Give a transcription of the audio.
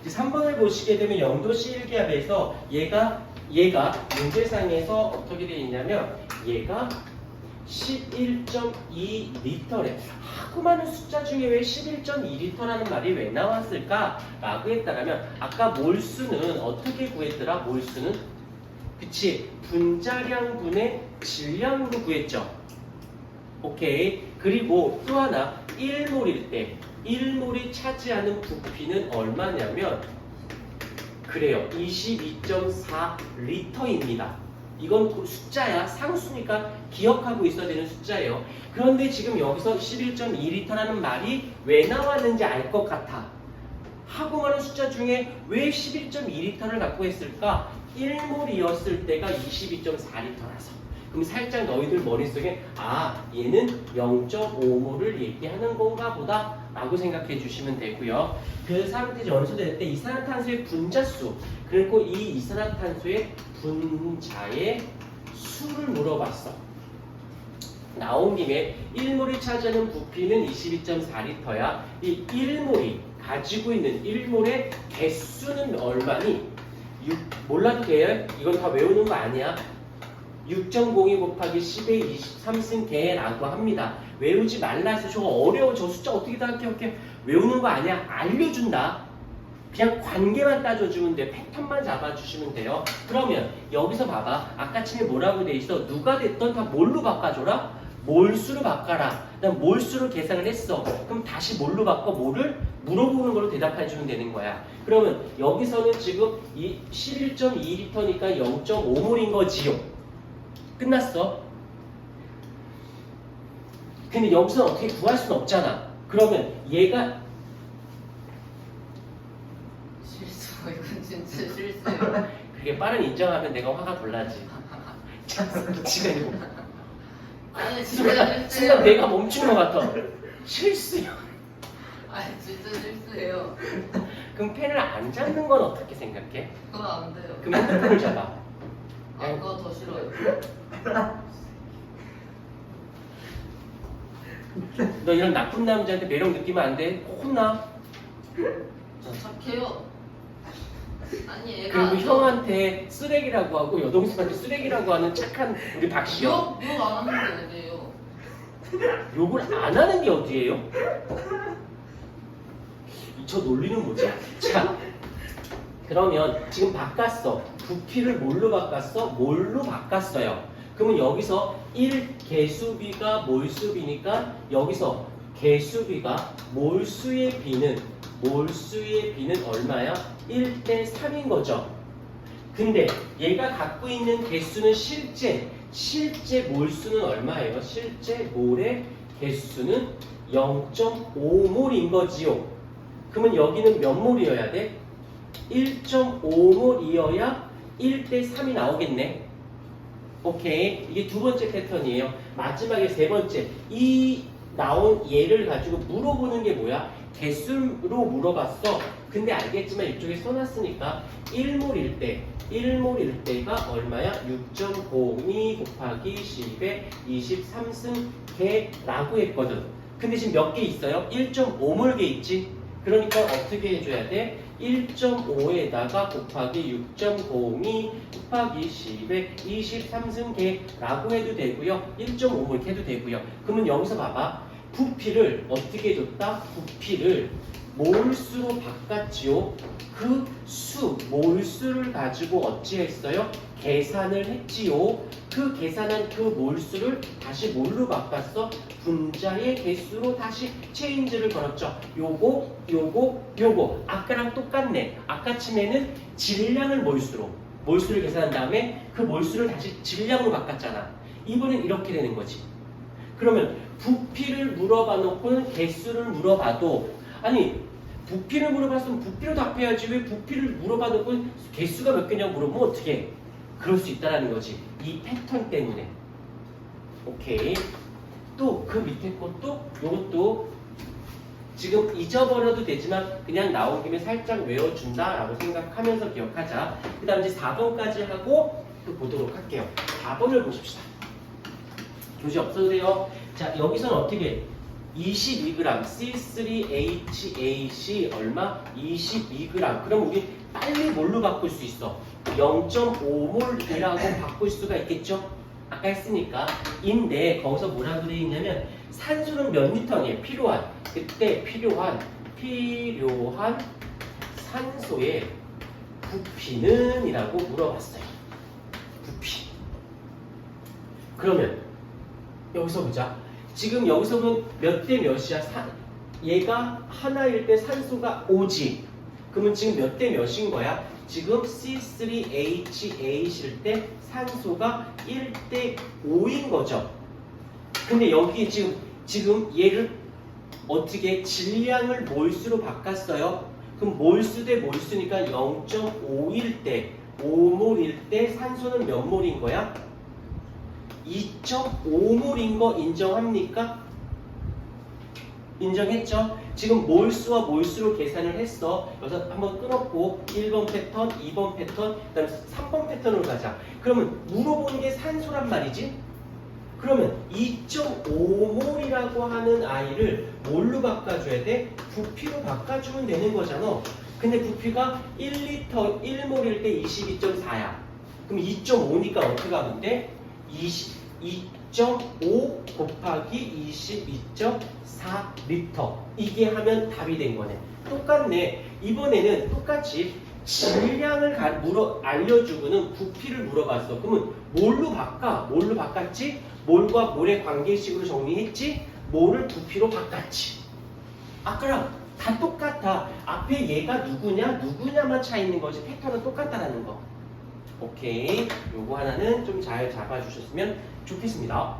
이제 3번을 보시게 되면 영도시 1기압에서 얘가 얘가 문제상에서 어떻게 되어 있냐면 얘가 11.2리터래. 하고 많은 숫자 중에 왜 11.2리터라는 말이 왜 나왔을까? 라고 했다면 아까 몰수는 어떻게 구했더라? 몰수는 그치 분자량분의 질량으로 구했죠. 오케이. 그리고 또 하나 1몰일 때 1몰이 차지하는 부피는 얼마냐면 그래요. 22.4 리터입니다. 이건 그 숫자야. 상수니까 기억하고 있어야 되는 숫자예요. 그런데 지금 여기서 11.2리터라는 말이 왜 나왔는지 알 것 같아. 하고 많은 숫자 중에 왜 11.2리터를 갖고 있을까? 1몰이었을 때가 22.4리터라서. 그럼 살짝 너희들 머릿속에 아 얘는 0.5몰을 얘기하는 건가 보다 라고 생각해 주시면 되고요. 그 상태 연소될 때 이산화탄소의 분자수 그리고 이 이산화탄소의 분자의 수를 물어봤어. 나온 김에 1몰이 차지하는 부피는 22.4리터야. 이 1몰이 가지고 있는 1몰의 개수는 얼마니? 6, 몰라도 돼요? 이건 다 외우는 거 아니야. 6.02 곱하기 10의 23승계라고 합니다. 외우지 말라 해서 저거 어려워. 저 숫자 어떻게 다 할게. 외우는 거 아니야. 알려준다. 그냥 관계만 따져주면 돼. 패턴만 잡아주시면 돼요. 그러면 여기서 봐봐. 아까 침에 뭐라고 돼 있어? 누가 됐던 다 뭘로 바꿔줘라? 몰수로 바꿔라. 난 몰수로 계산을 했어. 그럼 다시 뭘로 바꿔? 뭐를? 물어보는 걸로 대답해 주면 되는 거야. 그러면 여기서는 지금 이 11.2리터니까 0.5몰인 거지요. 끝났어. 근데 여기서 어떻게 구할 수는 없잖아. 그러면 얘가 실수 이건 진짜 실수예요. 그게 빠른 인정하면 내가 화가 돌라지. 지금 아니 진짜 순간, 실수예요. 순간 내가 멈춘 것 같아. 실수야. 아니 진짜 실수예요. 그럼 펜을 안 잡는 건 어떻게 생각해? 그건 안 돼요. 그럼 핸드폰을 잡아. 아 그거 더 싫어요. 너 이런 나쁜 남자한테 매력 느끼면 안 돼. 혼나. 저 착해요. 아니 얘가 그리고 안 형한테 쓰레기라고 하고 여동생한테 쓰레기라고 하는 착한 우리 박시 형. 욕욕안 하는 게 어디예요? 욕을 안 하는 게 어디예요? 저 논리는 뭐지? 자, 그러면 지금 바꿨어. 부피를 뭘로 바꿨어? 뭘로 바꿨어요. 그러면 여기서 1 개수비가 몰수비니까 여기서 개수비가 몰수의 비는 몰수의 비는 얼마야? 1대 3인 거죠. 근데 얘가 갖고 있는 개수는 실제 실제 몰수는 얼마예요? 실제 몰의 개수는 0.5몰인 거지요. 그러면 여기는 몇 몰이어야 돼? 1.5몰이어야 1대 3이 나오겠네. 오케이. 이게 두 번째 패턴이에요. 마지막에 세 번째. 이 나온 얘를 가지고 물어보는 게 뭐야? 개수로 물어봤어. 근데 알겠지만 이쪽에 써놨으니까 1몰일 때, 1몰일 때가 얼마야? 6.02 곱하기 10의 23승계라고 했거든. 근데 지금 몇 개 있어요? 1.5몰 개 있지? 그러니까 어떻게 해줘야 돼? 1.5에다가 곱하기 6.02 곱하기 10의 23승계라고 해도 되고요. 1.5몰 이렇게 해도 되고요. 그러면 여기서 봐봐. 부피를 어떻게 줬다? 부피를 몰수로 바꿨지요. 그 수, 몰수를 가지고 어찌했어요? 계산을 했지요. 그 계산한 그 몰수를 다시 뭘로 바꿨어? 분자의 개수로 다시 체인지를 걸었죠. 요거, 요거, 요거. 아까랑 똑같네. 아까 치면은 질량을 몰수로, 몰수를 계산한 다음에 그 몰수를 다시 질량으로 바꿨잖아. 이번엔 이렇게 되는 거지. 그러면 부피를 물어봐 놓고는 개수를 물어봐도 아니 부피를 물어봤으면 부피로 답해야지 왜 부피를 물어봐 놓고 개수가 몇 개냐고 물어보면 어떻게 해? 그럴 수 있다라는 거지. 이 패턴 때문에. 오케이. 또 그 밑에 것도 요것도 지금 잊어버려도 되지만 그냥 나온 김에 살짝 외워준다 라고 생각하면서 기억하자. 그 다음 이제 4번까지 하고 또 보도록 할게요. 4번을 보십시다. 교시 없어도 돼요. 자 여기서는 어떻게 22g C3HAC 얼마? 22g 그럼 우리 빨리 뭘로 바꿀 수 있어? 0.5몰이라고 바꿀 수가 있겠죠? 아까 했으니까 인데 거기서 뭐라고 되어 있냐면 산소는 몇 리터니 필요한 그때 필요한 필요한 산소의 부피는 이라고 물어봤어요 부피 그러면 여기서 보자 지금 여기서 보면 몇 대 몇이야 사- 얘가 하나일 때 산소가 5지 그러면 지금 몇 대 몇인 거야? 지금 C3H8일 때 산소가 1대 5인 거죠. 근데 여기 지금 지금 얘를 어떻게 질량을 몰수로 바꿨어요? 그럼 몰수 대 몰수니까 0.5일 때 5몰일 때 산소는 몇 몰인 거야? 2.5몰인 거 인정합니까? 인정했죠? 지금 몰수와 몰수로 계산을 했어. 여기서 한번 끊었고 1번 패턴, 2번 패턴, 그다음에 3번 패턴으로 가자. 그러면 물어보는 게 산소란 말이지? 그러면 2.5몰이라고 하는 아이를 뭘로 바꿔줘야 돼? 부피로 바꿔주면 되는 거잖아. 근데 부피가 1리터 1몰일 때 22.4야. 그럼 2.5니까 어떻게 하면 돼? 20, 2.5 곱하기 22.4리터. 이게 하면 답이 된 거네. 똑같네. 이번에는 똑같이 질량을 가- 물어 알려주고는 부피를 물어봤어. 그러면 뭘로 바꿔? 뭘로 바꿨지? 몰과 몰의 관계식으로 정리했지? 몰을 부피로 바꿨지. 아까랑 다 똑같아. 앞에 얘가 누구냐? 누구냐만 차 있는 거지. 패턴은 똑같다라는 거. 오케이. 요거 하나는 좀 잘 잡아주셨으면 좋겠습니다.